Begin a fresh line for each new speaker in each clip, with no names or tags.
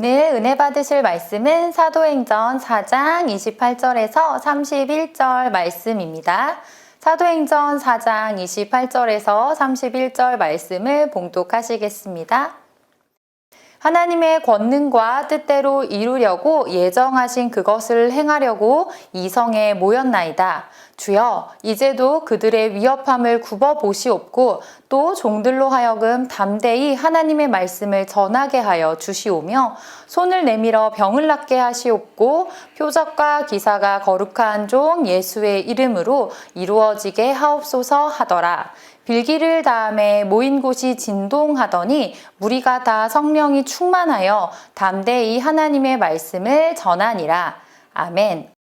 오늘 은혜 받으실 말씀은 사도행전 4장 28절에서 31절 말씀입니다. 사도행전 4장 28절에서 31절 말씀을 봉독하시겠습니다. 하나님의 권능과 뜻대로 이루려고 예정하신 그것을 행하려고 이성에 모였나이다. 주여, 이제도 그들의 위협함을 굽어 보시옵고 또 종들로 하여금 담대히 하나님의 말씀을 전하게 하여 주시오며 손을 내밀어 병을 낫게 하시옵고 표적과 기사가 거룩한 종 예수의 이름으로 이루어지게 하옵소서 하더라. 빌기를 다음에 모인 곳이 진동하더니 무리가 다 성령이 충만하여 담대히 하나님의 말씀을 전하니라. 아멘.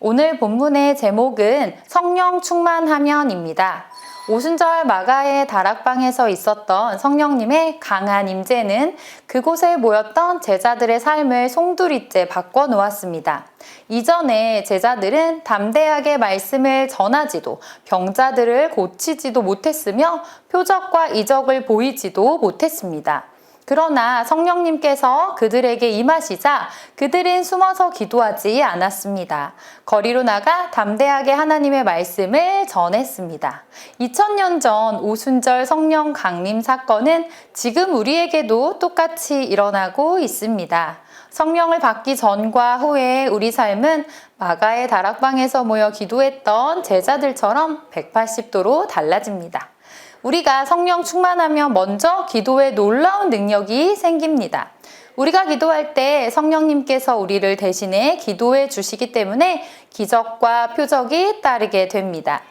오늘 본문의 제목은 성령 충만하면입니다. 오순절 마가의 다락방에서 있었던 성령님의 강한 임재는 그곳에 모였던 제자들의 삶을 송두리째 바꿔 놓았습니다. 이전에 제자들은 담대하게 말씀을 전하지도 병자들을 고치지도 못했으며 표적과 이적을 보이지도 못했습니다. 그러나 성령님께서 그들에게 임하시자 그들은 숨어서 기도하지 않았습니다. 거리로 나가 담대하게 하나님의 말씀을 전했습니다. 2000년 전 오순절 성령 강림 사건은 지금 우리에게도 똑같이 일어나고 있습니다. 성령을 받기 전과 후에 우리 삶은 마가의 다락방에서 모여 기도했던 제자들처럼 180도로 달라집니다. 우리가 성령 충만하면 먼저 기도에 놀라운 능력이 생깁니다. 우리가 기도할 때 성령님께서 우리를 대신해 기도해 주시기 때문에 기적과 표적이 따르게 됩니다.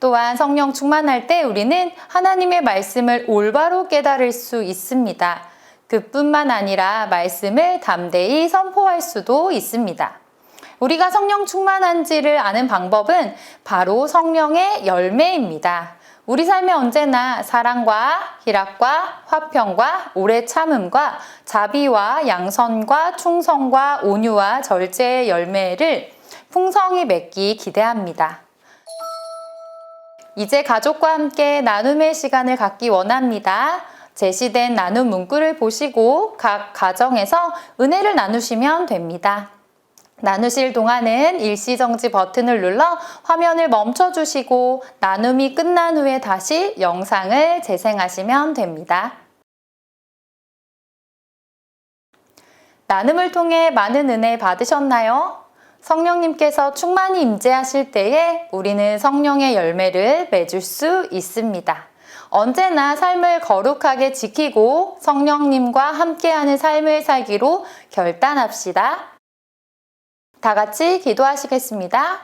또한 성령 충만할 때 우리는 하나님의 말씀을 올바로 깨달을 수 있습니다. 그뿐만 아니라 말씀을 담대히 선포할 수도 있습니다. 우리가 성령 충만한지를 아는 방법은 바로 성령의 열매입니다. 우리 삶에 언제나 사랑과 희락과 화평과 오래 참음과 자비와 양선과 충성과 온유와 절제의 열매를 풍성히 맺기 기대합니다. 이제 가족과 함께 나눔의 시간을 갖기 원합니다. 제시된 나눔 문구를 보시고 각 가정에서 은혜를 나누시면 됩니다. 나누실 동안은 일시정지 버튼을 눌러 화면을 멈춰 주시고 나눔이 끝난 후에 다시 영상을 재생하시면 됩니다. 나눔을 통해 많은 은혜 받으셨나요? 성령님께서 충만히 임재하실 때에 우리는 성령의 열매를 맺을 수 있습니다. 언제나 삶을 거룩하게 지키고 성령님과 함께하는 삶을 살기로 결단합시다. 다 같이 기도하시겠습니다.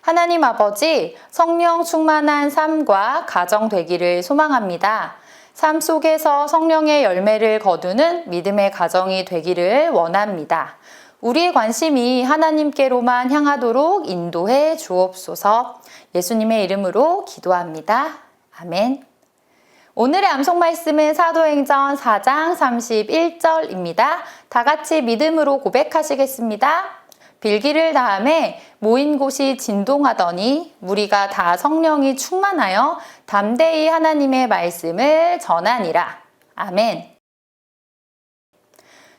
하나님 아버지, 성령 충만한 삶과 가정 되기를 소망합니다. 삶 속에서 성령의 열매를 거두는 믿음의 가정이 되기를 원합니다. 우리의 관심이 하나님께로만 향하도록 인도해 주옵소서 예수님의 이름으로 기도합니다. 아멘. 오늘의 암송 말씀은 사도행전 4장 31절입니다. 다 같이 믿음으로 고백하시겠습니다. 빌기를 다음에 모인 곳이 진동하더니 무리가 다 성령이 충만하여 담대히 하나님의 말씀을 전하니라. 아멘.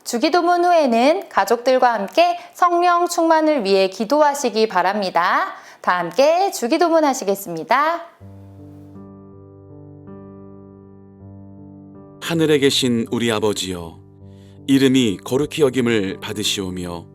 주기도문 후에는 가족들과 함께 성령 충만을 위해 기도하시기 바랍니다. 다 함께 주기도문 하시겠습니다.
하늘에 계신 우리 아버지여 이름이 거룩히 여김을 받으시오며